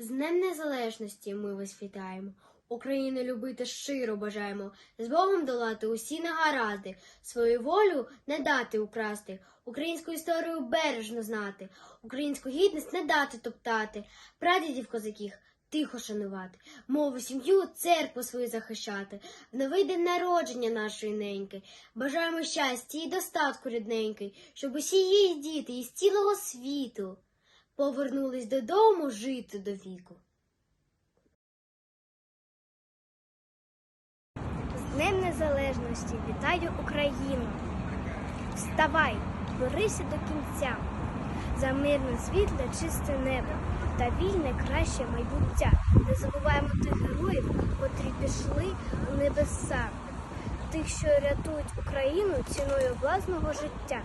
З Днем Незалежності ми вас вітаємо. Україну любити щиро бажаємо, з Богом долати усі негаразди, свою волю не дати украсти, українську історію бережно знати, українську гідність не дати топтати, прадідів козаків тихо шанувати, мову, сім'ю, церкву свою захищати, в новий день народження нашої неньки. Бажаємо щастя і достатку рідненький, щоб усі її діти із цілого світу повернулись додому жити до віку. З Днем Незалежності вітаю Україну. Вставай, борися до кінця. За мирне світле, чисте небо та вільне краще майбуття. Не забуваємо тих героїв, котрі пішли у небеса, тих, що рятують Україну ціною власного життя.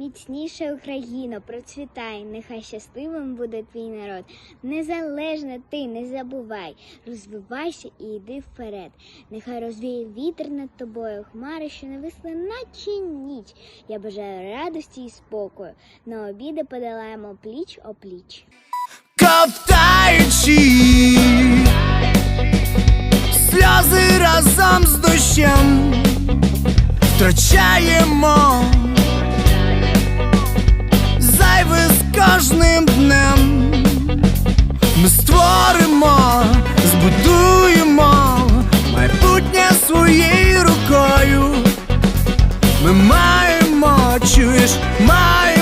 Міцніша Україна, процвітай, нехай щасливим буде твій народ. Незалежно ти не забувай, розвивайся і йди вперед. Нехай розвіє вітер над тобою, хмари, що нависли, наче ніч. Я бажаю радості і спокою. На обіди подолаємо пліч опліч. ковтаючи сльози разом з дощем втрачаємо Ми створимо, збудуємо майбутнє своєю рукою. Ми маємо, чуєш, маємо